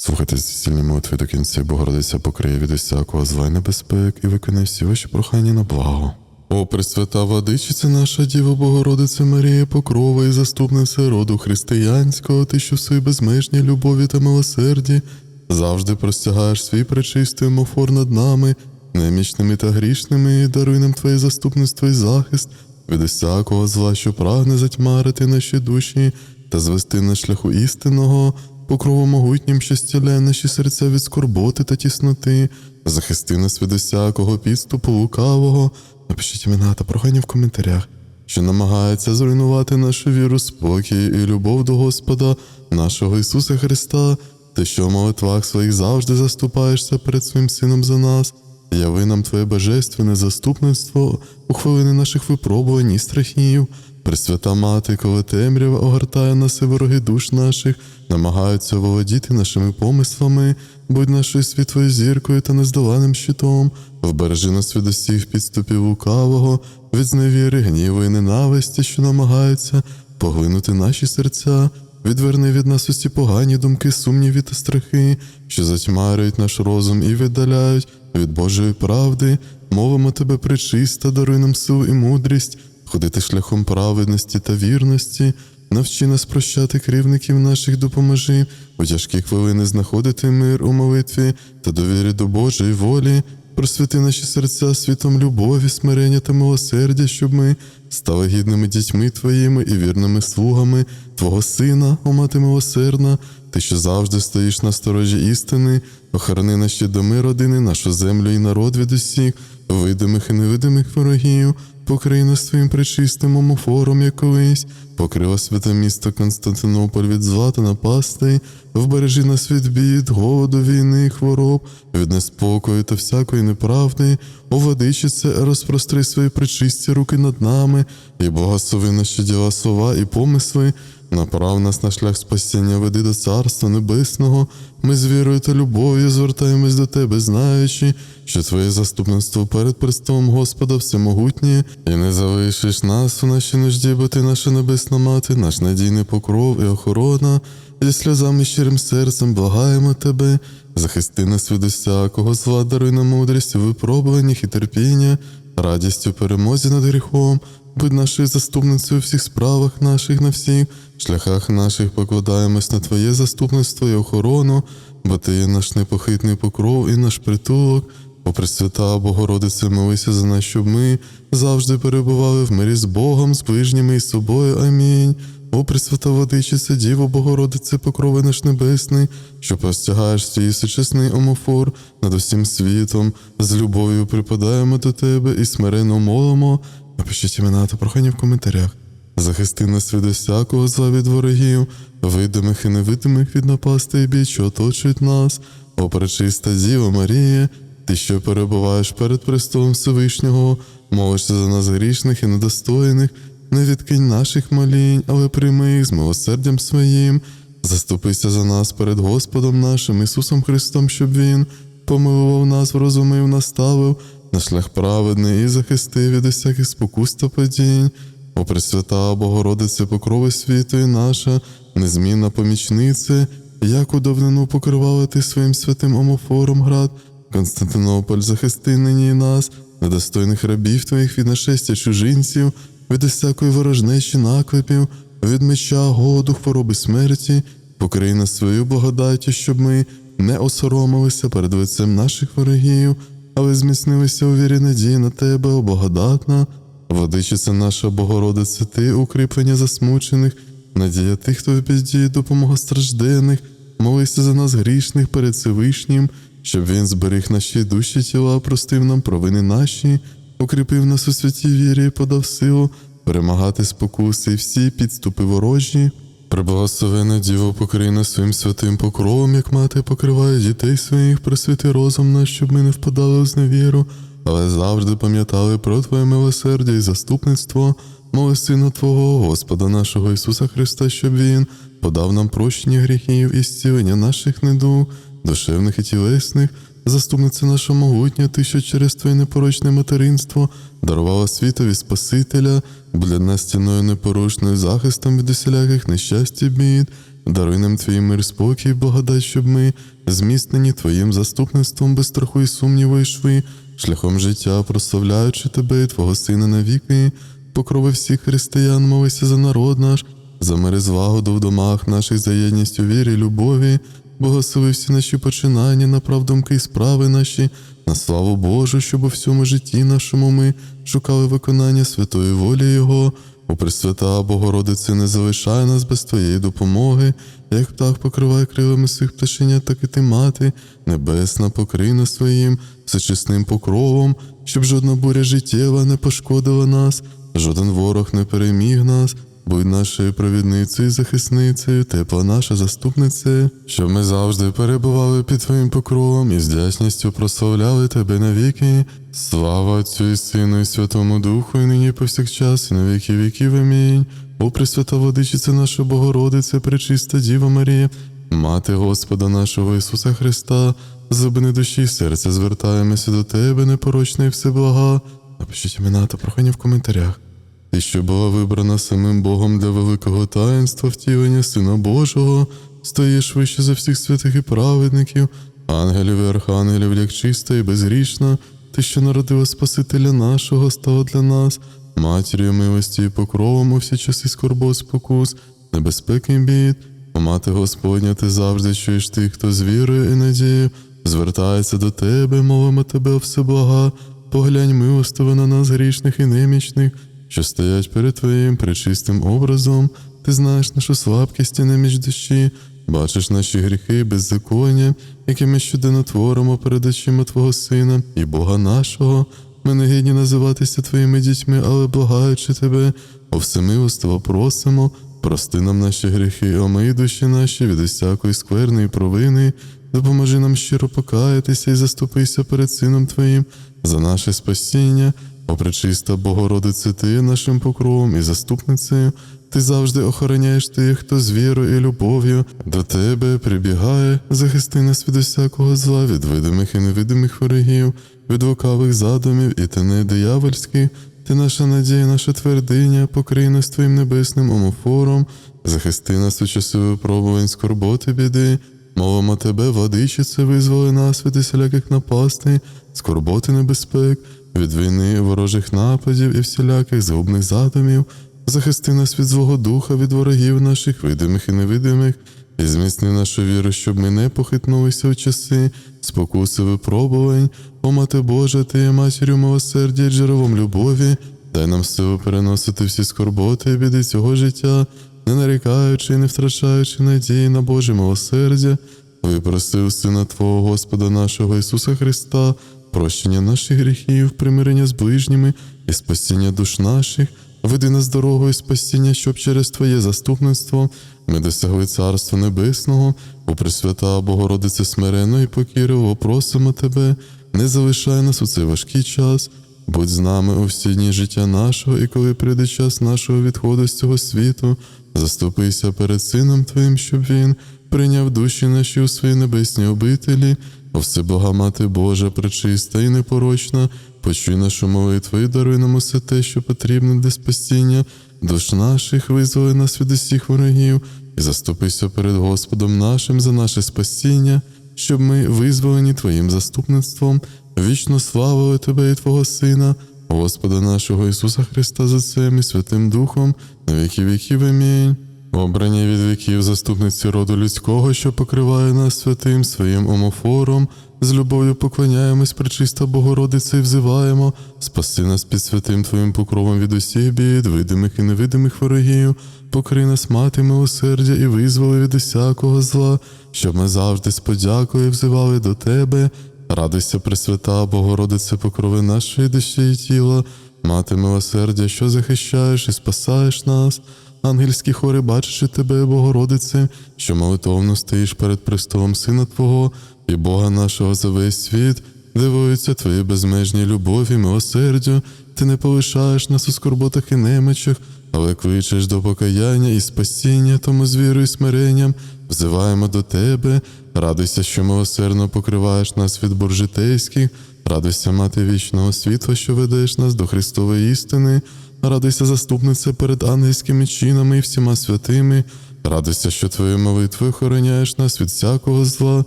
Слухайте сильні молитви до кінця, Богородиця покриє від усякого зла й небезпек і виконає всі ваші прохання на благо. О, Пресвята Владичиця наша Діва Богородиця Марія, покрова і заступниця роду християнського, ти, що в своїй безмежній любові та милосерді завжди простягаєш свій пречистий омофор над нами, немічними та грішними, і даруй нам Твоє заступництво і захист від усякого зла, що прагне затьмарити наші душі та звести на шляху істинного, покровом могутнім, що стіляє наші серця від скорботи та тісноти, захисти нас від усякого підступу лукавого. Напишіть імена та прохання в коментарях, що намагається зруйнувати нашу віру, спокій і любов до Господа, нашого Ісуса Христа, ти, що в молитвах своїх завжди заступаєшся перед своїм Сином за нас. Яви нам Твоє божественне заступництво у хвилини наших випробувань і страхів. Пресвята мати, коли темрява огортає нас і вороги душ наших, намагаються володіти нашими помислами, будь нашою світлою зіркою та нездоланим щитом, вбережи нас від усіх підступів лукавого, від зневіри, гніву і ненависті, що намагаються поглинути наші серця. Відверни від нас усі погані думки, сумніви та страхи, що затьмарюють наш розум і віддаляють від Божої правди, мовимо тебе причиста, даруй нам силу і мудрість, ходити шляхом праведності та вірності, навчи нас прощати кривників наших, допоможи, у тяжкі хвилини знаходити мир у молитві та довірі до Божої волі. Просвіти наші серця світом любові, смирення та милосердя, щоб ми стали гідними дітьми Твоїми і вірними слугами Твого Сина, о мати милосердна, Ти, що завжди стоїш на сторожі істини, охорони наші доми, родини, нашу землю і народ від усіх, видимих і невидимих ворогів, покрий нас своїм пречистим омофором, як колись, покрила святе місто Константинополь від зла та напастей, вбережи нас від бід, голоду, війни, хвороб, від неспокою та всякої неправди, о владичице, розпростри свої пречисті руки над нами, і благослови наші діла слова і помисли, направ нас на шлях спасіння, веди до Царства Небесного. Ми з вірою та любов'ю звертаємось до Тебе, знаючи, що Твоє заступництво перед престолом Господа всемогутнє, і не залишиш нас у нашій нужді, бо Ти наша небесна мати, наш надійний покров і охорона. Зі сльозами щирим серцем благаємо Тебе, захисти нас від усякого зла, даруй нам мудрість у випробуваннях і терпіння, радістю перемозі над гріхом, будь нашою заступницею у всіх справах наших на всіх шляхах наших покладаємось на Твоє заступництво і охорону, бо Ти є наш непохитний покров і наш притулок. О Пресвята Богородице, молися за нас, щоб ми завжди перебували в мирі з Богом, з ближніми і з собою. Амінь. О Пресвята Владичице, Діво Богородице, покрови наш небесний, що простягаєш свій сучасний омофор над усім світом, з любов'ю припадаємо до тебе і смиренно молимо. Напишіть імена та прохання в коментарях. Захисти нас від усякого зла від ворогів, видимих і невидимих від напасти і бід, що оточують нас, о пречиста Діва Марія, ти, що перебуваєш перед престолом Всевишнього, молишся за нас грішних і недостойних, не відкинь наших молінь, але прийми їх з милосердям своїм, заступися за нас перед Господом нашим Ісусом Христом, щоб Він помилував нас, врозумив, наставив на шлях праведний і захистив від усяких спокус та падінь. О Пресвята Богородице, покрови світу і наша, незмінна помічниця, як у давнину покривала ти своїм святим омофором град, Константинополь, захисти нині і нас, недостойних рабів твоїх від нашестя чужинців, від усякої ворожнечі наклепів, від меча, голоду, хвороби смерті, покрий нас свою благодаттю, щоб ми не осоромилися перед лицем наших ворогів, але зміцнилися у вірі надії на тебе, о благодатна. Владичиця наша Богородице, ти укріплення засмучених, надія тих, хто в допомога страждених, молися за нас грішних перед Всевишнім, щоб він зберіг наші душі тіла, простив нам провини наші, укріпив нас у святій вірі і подав силу перемагати спокуси і всі підступи ворожі. Приблагословена Діво покрий нас своїм святим покровом, як мати покриває дітей своїх, просвіти розум наш, щоб ми не впадали в зневіру, але завжди пам'ятали про Твоє милосердя і заступництво, моли Сина Твого, Господа нашого Ісуса Христа, щоб Він подав нам прощення гріхів і зцілення наших недуг, душевних і тілесних, заступниця наша могутня, ти, що через Твоє непорочне материнство дарувала світові Спасителя, для нас стіною непорушною захистом від усіляких нещасть і бід, даруй нам твій мир, спокій, благодать, щоб ми, зміцнені Твоїм заступництвом без страху і сумніву йшли, шляхом життя, прославляючи тебе і Твого Сина навіки, покрови всіх християн, молися за народ наш, за мир і злагоду в домах наших, за єдність у вірі, любові, благослови всі наші починання, направ думки і справи наші, на славу Божу, щоб у всьому житті нашому ми шукали виконання святої волі Його. О Пресвята Богородице, не залишай нас без Твоєї допомоги, як птах покриває крилами своїх пташенят, так і ти, мати, небесна, покрий нас своїм всечесним покровом, щоб жодна буря життєва не пошкодила нас, жоден ворог не переміг нас. Будь нашою провідницею, і захисницею, тепла наша заступниця, щоб ми завжди перебували під Твоїм покровом і з вдячністю прославляли Тебе навіки. Слава Отцю і Сину, і Святому Духу, і нині повсякчас, і на віки віків. Амінь. О Пресвята Водичиця наша Богородиця, пречиста Діва Марія, Мати Господа нашого Ісуса Христа, зубини душі і серця звертаємося до Тебе, непорочна і всеблага. Напишіть імена та прохання в коментарях. Ти, що була вибрана самим Богом для великого таїнства втілення Сина Божого, стоїш вище за всіх святих і праведників, ангелів і архангелів, як чиста і безгрішна, ти, що народила Спасителя нашого, стала для нас, матір'ю милості і покровом у всі часи скорбот, спокус, небезпеки і бід. О, Мати Господня, ти завжди чуєш тих, хто з вірою і надією, звертається до тебе, мовимо тебе, всеблага, поглянь милостиво на нас, грішних і немічних що стоять перед Твоїм пречистим образом, ти знаєш нашу слабкість і неміч душі, бачиш наші гріхи і беззаконня, які ми щоденно творимо перед очима Твого Сина і Бога нашого. Ми не гідні називатися Твоїми дітьми, але благаючи Тебе, о всемилоство просимо, прости нам наші гріхи, омий душі наші від усякої скверної провини, допоможи нам щиро покаятися і заступися перед Сином Твоїм за наше спасіння. О, пречиста Богородице, ти є нашим покровом і заступницею, ти завжди охороняєш тих, хто з вірою і любов'ю до тебе прибігає, захисти нас від усякого зла, від видимих і невидимих ворогів, від лукавих задумів і тени диявольських. Ти наша надія, наша твердиня, покрий нас твоїм небесним омофором, захисти нас у часи випробувань скорботи біди. Мовимо тебе, владичице, визволи нас від усіляких напастей, скорботи небезпек від війни, ворожих нападів і всіляких згубних задумів, захисти нас від злого духа, від ворогів наших, видимих і невидимих, і зміцни нашу віру, щоб ми не похитнулися у часи, спокуси випробувань, о мати Божа, ти є матір'ю милосердя і джерелом любові, дай нам силу переносити всі скорботи і біди цього життя, не нарікаючи і не втрачаючи надії на Боже милосердя, випросив Сина Твого Господа нашого Ісуса Христа прощення наших гріхів, примирення з ближніми і спасіння душ наших, веди нас дорогою спасіння, щоб через Твоє заступництво ми досягли Царства Небесного, у Пресвята Богородице смиренно і покірливо просимо Тебе, не залишай нас у цей важкий час. Будь з нами у всі дні життя нашого, і коли прийде час нашого відходу з цього світу, заступися перед Сином Твоїм, щоб Він прийняв душі наші у свої небесні обителі, Всебога Мати Божа, пречиста і непорочна, почуй нашу молитву і даруй нам усе те, що потрібно для спасіння душ наших, визволи нас від усіх ворогів, і заступися перед Господом нашим за наше спасіння, щоб ми, визволені Твоїм заступництвом, вічно славили Тебе і Твого Сина, Господа нашого Ісуса Христа за Отцем і Святим Духом, на віки віків. Амінь. Обрані від віків заступниці роду людського, що покриває нас святим своїм омофором, з любов'ю поклоняємось, пречиста Богородице, і взиваємо, спаси нас під святим Твоїм покровом від усіх бід, видимих і невидимих ворогів, покрий нас мати милосердя і визволи від усякого зла, щоб ми завжди з подякою взивали до Тебе. Радуйся, Пресвята, Богородице, покрови нашої душі і тіла, мати милосердя, що захищаєш і спасаєш нас. Ангельські хори, бачачи тебе, Богородице, що молитовно стоїш перед престолом Сина Твого і Бога нашого за весь світ, дивуються Твої безмежній любові, милосердю, ти не полишаєш нас у скорботах і немочах, але кличеш до покаяння і спасіння, тому з вірою і смиренням взиваємо до Тебе, радуйся, що милосердно покриваєш нас від боржитейських, радуйся, мати вічного світла, що ведеш нас до Христової істини. Радуйся, заступниця перед ангельськими чинами і всіма святими, Радуйся, що твоєю молитвою охороняєш нас від всякого зла.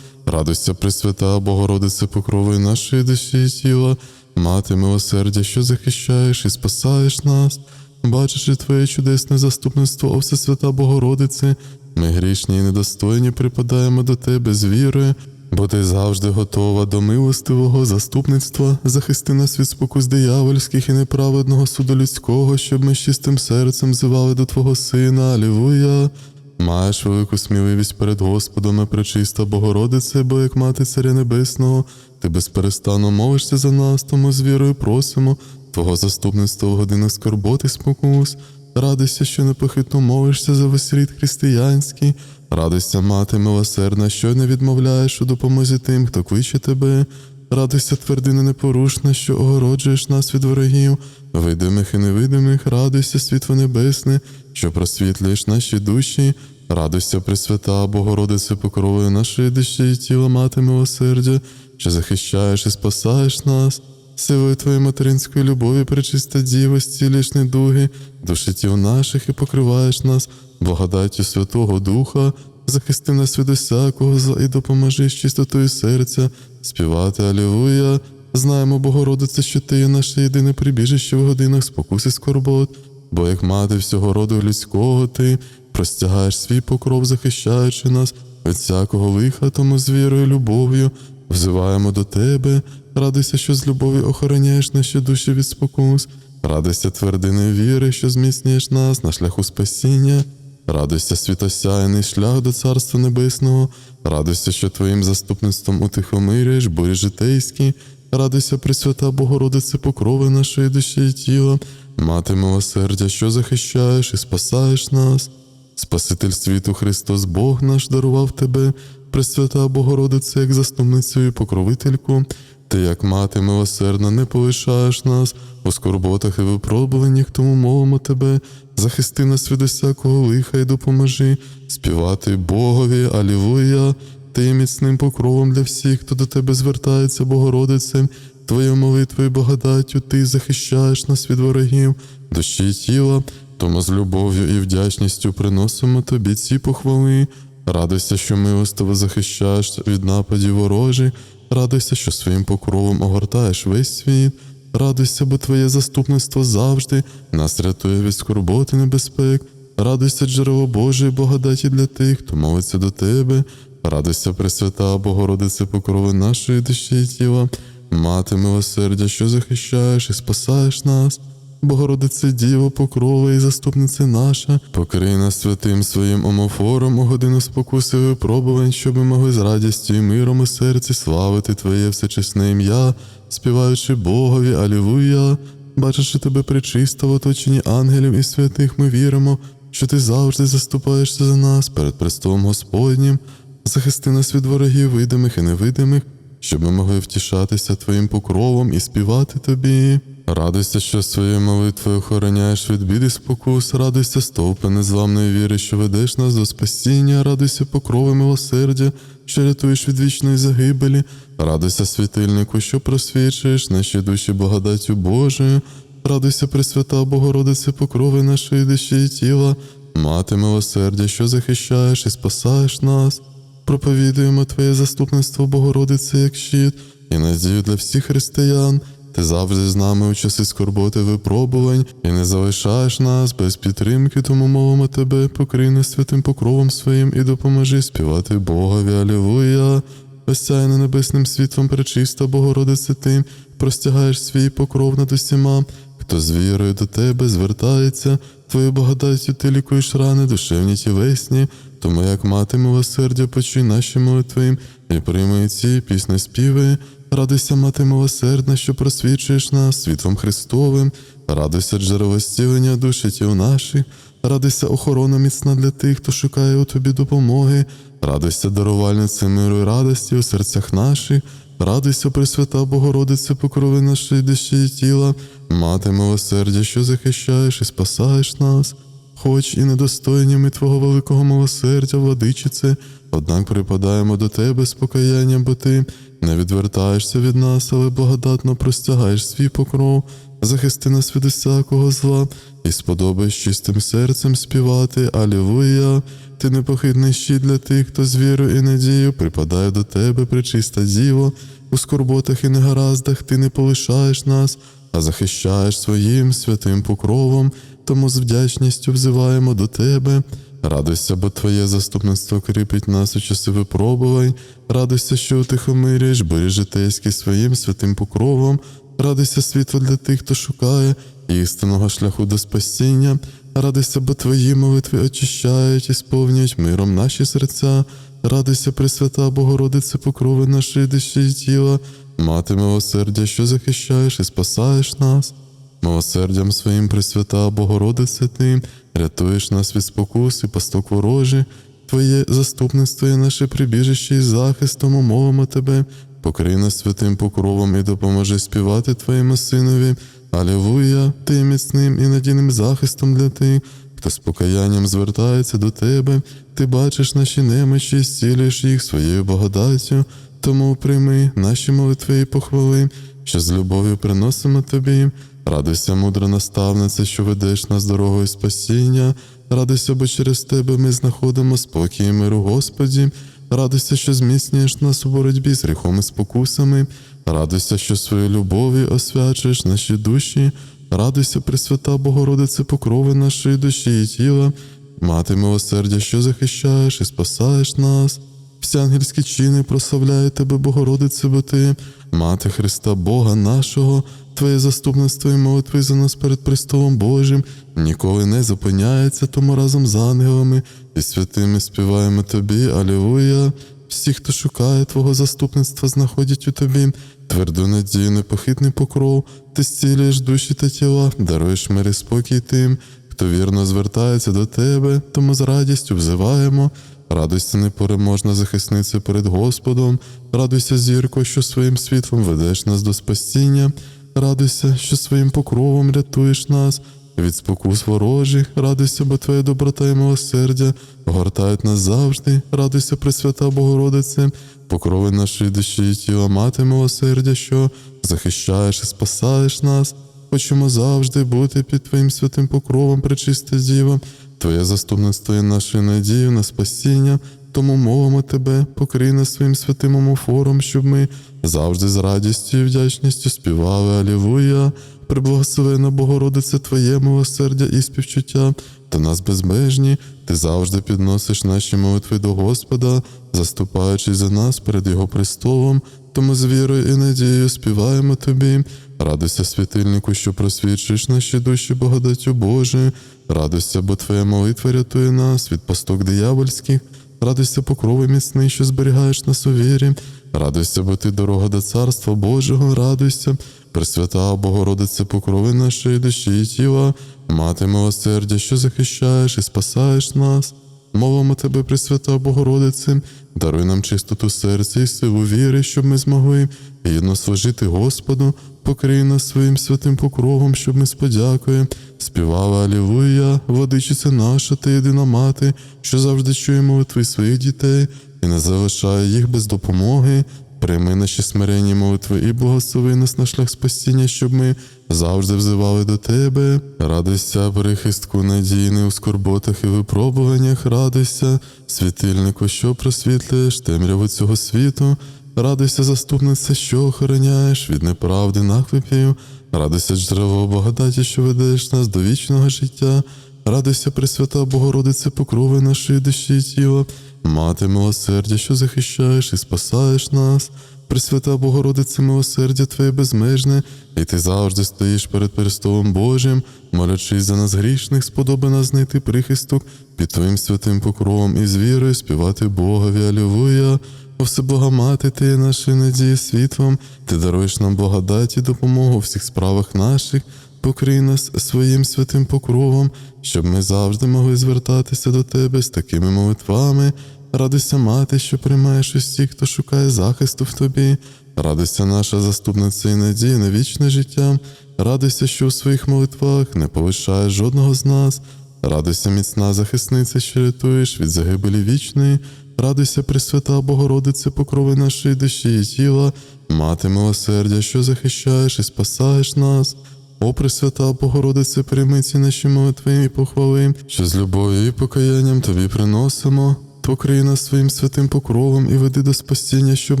Радуйся, Пресвята, Богородице, покрови нашої душі і тіла, мати милосердя, що захищаєш і спасаєш нас. Бачачи Твоє чудесне заступництво, о Всесвята Богородице, ми грішні і недостойні припадаємо до Тебе з вірою, бо Ти завжди готова до милостивого заступництва, захисти нас від спокус диявольських і неправедного суду людського, щоб ми з чистим серцем взивали до Твого Сина. Алілуя! Маєш велику сміливість перед Господом, пречиста Богородице, бо як мати Царя Небесного, ти безперестанно молишся за нас, тому з вірою просимо Твого заступництва в годинах скорботи спокус. Радуйся, що непохитно молишся за весь рід християнський. Радуйся, мати милосердна, що не відмовляєш у допомозі тим, хто кличе тебе. Радуйся, твердина непорушна, що огороджуєш нас від ворогів, видимих і невидимих, радуйся, світло небесне, що просвітлюєш наші душі. Радуйся, Пресвята, Богородице, покровою нашої душі і тіла, мати милосердя, що захищаєш і спасаєш нас. Силою Твоєї материнської любові, пречиста Діво, зцілюєш недуги, душі тіл наших і покриваєш нас, благодаттю Святого Духа, захисти нас від усякого зла і допоможи з чистотою серця, співати Алілуя. Знаємо, Богородице, що Ти є наше єдине прибіжище в годинах спокуси скорбот, бо як мати всього роду людського, Ти простягаєш свій покров, захищаючи нас від всякого лиха, тому з вірою, любов'ю, взиваємо до Тебе, радуйся, що з любові охороняєш наші душі від спокус, радуйся твердини віри, що зміцнюєш нас на шляху спасіння. Радуйся, світосяйний шлях до Царства Небесного, радуйся, що Твоїм заступництвом утихомирюєш бурі житейські, радуйся, Пресвята Богородице, покрови нашої душі і тіла, мати милосердя, що захищаєш і спасаєш нас. Спаситель світу Христос Бог наш дарував тебе, Пресвята Богородице, як заступницю і покровительку. Ти, як мати милосердна, не полишаєш нас. У скорботах і випробуваннях, тому мовимо тебе, захисти нас від усякого лиха і допоможи співати Богові, Алілуя, ти міцним покровом для всіх, хто до тебе звертається, Богородице, Твоєю молитвою благодаттю ти захищаєш нас від ворогів, душі і тіла, тому з любов'ю і вдячністю приносимо тобі ці похвали. Радуйся, що милостиво захищаєш від нападів ворожих, радуйся, що своїм покровом огортаєш весь світ. Радуйся, бо Твоє заступництво завжди нас рятує від скорботи небезпек. Радуйся, джерело Божої благодаті для тих, хто молиться до Тебе. Радуйся, Пресвята, Богородице, покрови нашої душі і тіла, мати милосердя, що захищаєш і спасаєш нас. Богородице Діво, покрова і заступниця наша, покрий нас святим своїм омофором у годину спокуси випробувань, щоб ми могли з радістю і миром у серці славити Твоє всечесне ім'я, співаючи Богові, Алілуя, бачачи тебе причисто в оточенні ангелів і святих, ми віримо, що ти завжди заступаєшся за нас перед престолом Господнім, захисти нас від ворогів видимих і невидимих, щоб ми могли втішатися Твоїм покровом і співати Тобі. Радуйся, що своєю молитвою охороняєш від біди спокус, радуйся, стовпи незламної віри, що ведеш нас до спасіння, радуйся покрови милосердя, що рятуєш від вічної загибелі, радуйся світильнику, що просвічуєш наші душі благодаттю Божою, радуйся, Пресвята Богородице, покрови нашої душі і тіла, мати милосердя, що захищаєш і спасаєш нас. Проповідуємо Твоє заступництво, Богородице, як щит, і надію для всіх християн. Ти завжди з нами у часи скорботи випробувань і не залишаєш нас без підтримки, тому мовимо тебе, покрий нас святим покровом своїм і допоможи співати Богові, Алілуя. Осяяна небесним світлом пречиста, Богородице, ти простягаєш свій покров над усіма, хто з вірою до тебе звертається, твою благодаттю ти лікуєш рани душевні тілесні, тому як мати милосердя, почуй наші молитви і прийми ці пісні співи. Радуйся, мати милосердна, що просвічуєш нас світлом Христовим, радуйся, джерело зцілення душі тіл наших, радуйся, охорона міцна для тих, хто шукає у тобі допомоги, радуйся, дарувальнице миру і радості у серцях наших, радуйся, Пресвята Богородице, покрови нашої душі і тіла, мати милосердя, що захищаєш і спасаєш нас. Хоч і недостойні ми Твого великого милосердя, владичице, однак припадаємо до Тебе з покаянням, бо Ти не відвертаєшся від нас, але благодатно простягаєш свій покров, захисти нас від усякого зла і сподобаєш чистим серцем співати Алілуя. ти непохитний щит для тих, хто з вірою і надією припадає до тебе, причиста діво, у скорботах і негараздах ти не полишаєш нас, а захищаєш своїм святим покровом, тому з вдячністю взиваємо до тебе. Радуйся, бо Твоє заступництво кріпить нас у часи випробувань. Радуйся, що утихомирюєш бурі житейські своїм святим покровом. Радуйся світло для тих, хто шукає істинного шляху до спасіння. Радуйся, бо Твої молитви очищають і сповнюють миром наші серця. Радуйся, Пресвята Богородице, покрови нашої душі і тіла, мати милосердя, що захищаєш і спасаєш нас. Милосердям своїм Пресвята Богородице Ти, рятуєш нас від спокус і пасток ворожі. Твоє заступництво є наше прибіжище і захист, тому мовимо Тебе, покрий нас святим покровом і допоможи співати Твоєму Синові. Алілуя, Ти міцним і надійним захистом для тих, хто з покаянням звертається до Тебе, Ти бачиш наші немочі, і зцілюєш їх своєю благодаттю, тому прийми наші молитви і похвали, що з любов'ю приносимо Тобі. Радуйся, мудра наставниця, що ведеш нас дорогою спасіння. Радуйся, бо через тебе ми знаходимо спокій і миру, Господі. Радуйся, що зміцнюєш нас у боротьбі з гріхом і спокусами. Радуйся, що своєю любов'ю освячуєш наші душі. Радуйся, Пресвята Богородице, покрови нашої душі і тіла. Мати милосердя, що захищаєш і спасаєш нас. Всі ангельські чини прославляють тебе, Богородице, бо ти, Мати Христа Бога нашого, Твоє заступництво і молитви за нас перед престолом Божим ніколи не зупиняється, тому разом з ангелами і святими співаємо Тобі, Алілуя. Всі, хто шукає Твого заступництва, знаходять у Тобі тверду надію, непохитний покров, ти зцілюєш душі та тіла, даруєш мир і спокій тим, хто вірно звертається до Тебе, тому з радістю взиваємо. Радуйся, непереможна захисниця перед Господом, радуйся, зірко, що своїм світлом ведеш нас до спасіння, радуйся, що своїм покровом рятуєш нас. Від спокус ворожих, радуйся, бо Твоя доброта і милосердя гортають нас завжди, радуйся, Пресвята Богородице, покрови нашої душі і тіла, мати милосердя, що захищаєш і спасаєш нас. Хочемо завжди бути під Твоїм святим покровом, пречисте Діво, Твоє заступництво є нашою надією на спасіння, тому мовимо Тебе, покрий нас своїм святим омофором, щоб ми завжди з радістю і вдячністю співали Алілуя, приблагословена Богородице Твоє милосердя і співчуття, та нас безмежні, Ти завжди підносиш наші молитви до Господа, заступаючи за нас перед Його престолом, тому з вірою і надією співаємо Тобі. Радуйся, світильнику, що просвічуєш наші душі благодаттю Божою. Радуйся, бо Твоя молитва рятує нас від пасток диявольських. Радуйся, покрови міцний, що зберігаєш нас у вірі. Радуйся, бо ти дорога до Царства Божого, радуйся, Пресвята Богородице, покрови нашої душі і тіла, мати милосердя, що захищаєш і спасаєш нас. Мовимо тебе, Пресвята Богородице, даруй нам чистоту серця і силу віри, щоб ми змогли гідно служити Господу, покрий нас своїм святим покровом, щоб ми з подякою співали Алілуя, владичиця наша та єдина мати, що завжди чує молитви своїх дітей. І не залишає їх без допомоги. Прийми наші смиренні молитви і благослови нас на шлях спасіння, щоб ми завжди взивали до Тебе. Радуйся, прихистку надійний у скорботах і випробуваннях, радуйся, світильнику, що просвітлюєш темряву цього світу. Радуйся, заступниця, що охороняєш від неправди наклепів. Радуйся, джерело благодаті, що ведеш нас до вічного життя. Радуйся, Пресвята Богородице, покрови нашої душі і тіла. Мати милосердя, що захищаєш і спасаєш нас. Пресвята Богородице, милосердя Твоє безмежне, і ти завжди стоїш перед престолом Божим, молячись за нас грішних, сподоби нас знайти прихисток під Твоїм святим покровом і з вірою співати Богові. Алілуя. О Всебога Мати, Ти є нашою надії світлом, Ти даруєш нам благодать і допомогу у всіх справах наших, покрий нас своїм святим покровом, щоб ми завжди могли звертатися до Тебе з такими молитвами. Радуйся, мати, що приймаєш усіх, хто шукає захисту в тобі. Радуйся, наша заступниця і надія на вічне життя. Радуйся, що у своїх молитвах не полишаєш жодного з нас. Радуйся, міцна захисниця, що рятуєш від загибелі вічної. Радуйся, Пресвята Богородице, покрови нашої душі і тіла, мати милосердя, що захищаєш і спасаєш нас. О, Пресвята Богородице, прийми ці наші молитви і похвали, що з любов'ю і покаянням тобі приносимо. Покрий нас своїм святим покровом і веди до спасіння, щоб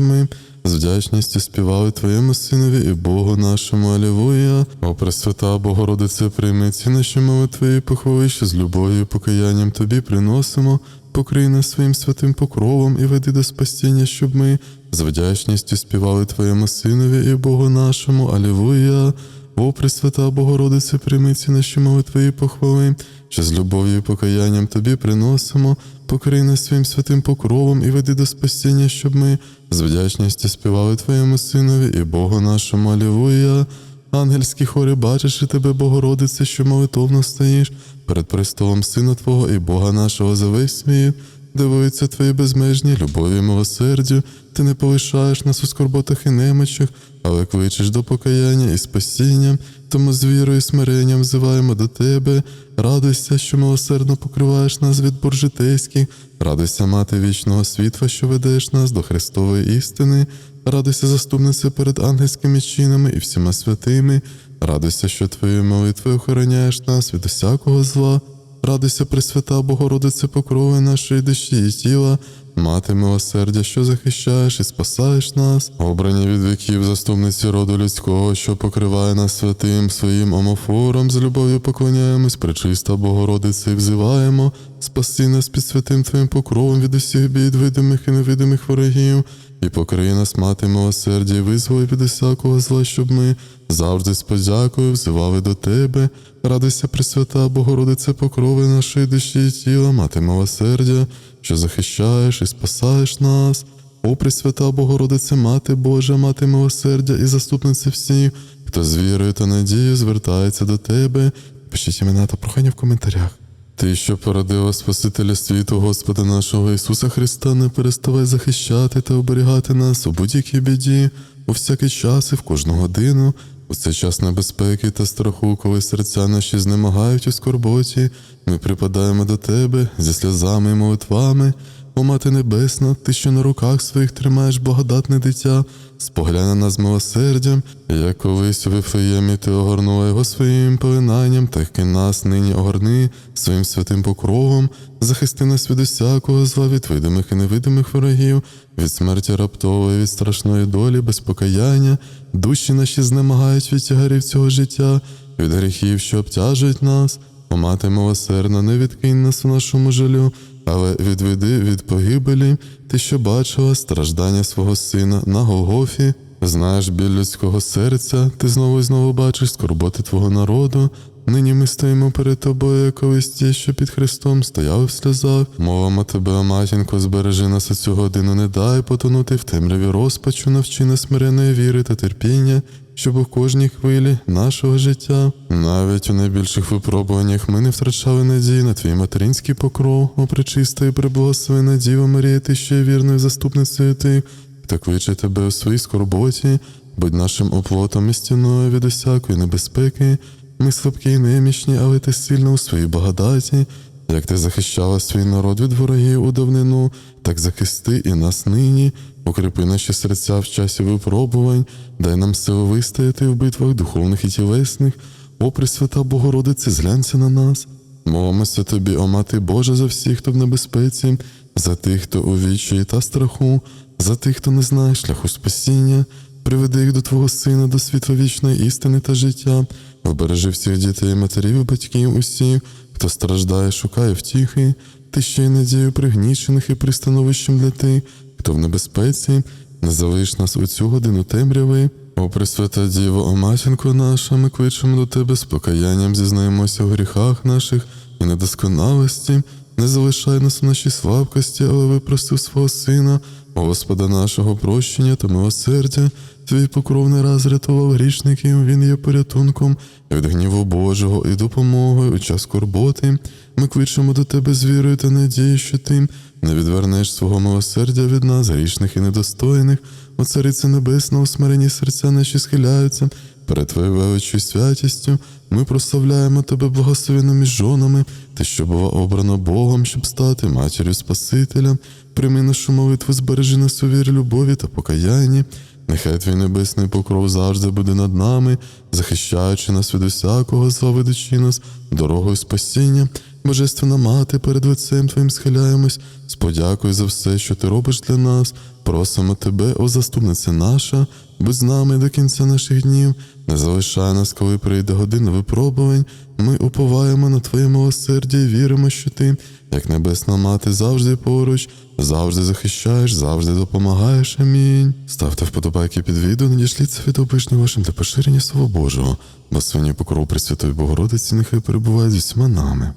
ми з вдячністю співали Твоєму Синові і Богу нашому. Алілуя. О, Пресвята Богородице, прийми ці наші молитви і похвали, що з любов'ю і покаянням тобі приносимо. Покрий нас своїм святим покровом і веди до спасіння, щоб ми з вдячністю співали Твоєму Синові і Богу нашому. Алілуя. О, Пресвята Богородице, прийми ці наші молитви і похвали, що з любов'ю і покаянням тобі приносимо, покрий нас своїм святим покровом і веди до спасіння, щоб ми з вдячністю співали Твоєму Синові і Богу нашому. Алілуя. Ангельські хори, бачиш і тебе, Богородице, що молитовно стоїш перед престолом Сина Твого і Бога нашого за весь світ. Дивуються твої безмежні любові і милосердю, ти не полишаєш нас у скорботах і немочах, але кличеш до покаяння і спасіння, тому з вірою і смиренням взиваємо до тебе. Радуйся, що милосердно покриваєш нас від боржитейських, радуйся, мати вічного світла, що ведеш нас до Христової істини, радуйся, заступниця перед ангельськими чинами і всіма святими, радуйся, що твоєю молитвою охороняєш нас від усякого зла. Радуйся, Пресвята Богородице, покрови нашої душі і тіла, мати милосердя, що захищаєш і спасаєш нас, обрані від віків заступниці роду людського, що покриває нас святим своїм омофором, з любов'ю поклоняємось, пречиста Богородице, і взиваємо, спаси нас під святим Твоїм покровом від усіх бід, видимих і невидимих ворогів, і покрий нас, мати милосердя, і визволи від усякого зла, щоб ми завжди з подякою взивали до Тебе. Радуйся, Пресвята Богородице, покрови нашої душі і тіла, мати милосердя, що захищаєш і спасаєш нас. О, Пресвята Богородице, Мати Божа, мати милосердя і заступниця всіх, хто з вірою та надією звертається до Тебе. Пишіть імена та прохання в коментарях. Ти, що породила Спасителя світу, Господа нашого Ісуса Христа, не переставай захищати та оберігати нас у будь-якій біді, у всякий час і в кожну годину, у цей час небезпеки та страху, коли серця наші знемагають у скорботі, ми припадаємо до Тебе зі сльозами і молитвами. О, Мати Небесна, ти, що на руках своїх тримаєш благодатне дитя, споглянь на нас милосердям, як колись у Вифлеємі ти огорнула його своїм пеленанням, так і нас нині огорни своїм святим покровом, захисти нас від усякого зла, від видимих і невидимих ворогів, від смерті раптової, від страшної долі, без покаяння, душі наші знемагають від тягарів цього життя, від гріхів, що обтяжують нас. О, мати милосердна, не відкинь нас у нашому жалю, але відведи від погибелі, ти, що бачила страждання свого сина на Голгофі, знаєш біль людського серця, ти знову і знову бачиш скорботи твого народу. Нині ми стоїмо перед тобою, як колись ті, що під Христом стояли в сльозах. Мовимо тебе, матінко, збережи нас цю годину, не дай потонути в темряві розпачу, навчи нас смиреної віри та терпіння, щоб у кожній хвилі нашого життя, навіть у найбільших випробуваннях ми не втрачали надії на твій материнський покров, о пречиста і приблагословена Діва Марія, ти ще вірною заступницею тих, хто кличе тебе у своїй скорботі, будь нашим оплотом і стіною від усякої небезпеки. Ми слабкі і немічні, але ти сильна у своїй благодаті. Як ти захищала свій народ від ворогів у давнину, так захисти і нас нині, укріпи наші серця в часі випробувань, дай нам силу вистояти в битвах духовних і тілесних. О, Пресвята Богородице, зглянься на нас. Молимося тобі, о Мати Божа, за всіх, хто в небезпеці, за тих, хто у вічі та страху, за тих, хто не знає шляху спасіння. Приведи їх до Твого Сина, до світла вічної істини та життя, обережи всіх дітей, матерів і батьків усіх, хто страждає, шукає втіхи, ти ще й надію пригнічених і пристановищем для тих, хто в небезпеці, не залиш нас у цю годину темряви. О, Пресвята Діво, о матінко наша, ми кличемо до Тебе з покаянням, зізнаємося в гріхах наших і недосконалості, не залишай нас у нашій слабкості, але випростив свого Сина, Господа нашого прощення та милосердя, твій покров не раз рятував грішників, він є порятунком від гніву Божого і допомогою у час скорботи. Ми кличемо до тебе з вірою та надією, що ти не відвернеш свого милосердя від нас, грішних і недостойних. О Цариця Небесна, у серця наші схиляються. Перед Твоєю величою святістю ми прославляємо Тебе благословеними жонами, те, що була обрана Богом, щоб стати матір'ю Спасителя. Прийми нашу молитву, збережи нас у вірі, любові та покаянні. Нехай твій небесний покров завжди буде над нами, захищаючи нас від усякого заведучи нас дорогою спасіння. Божественна мати, перед лицем Твоїм схиляємось, з подякою за все, що ти робиш для нас. Просимо тебе, о заступниця наша, будь з нами до кінця наших днів, не залишай нас, коли прийде година випробувань. Ми уповаємо на Твоє милосердя і віримо, що ти, як небесна мати, завжди поруч, завжди захищаєш, завжди допомагаєш. Амінь. Ставте вподобайки під відео, надішліться від обичних вашим для поширення Слова Божого. Благословення покров Пресвятої Богородиці, нехай перебуває з усіма нами.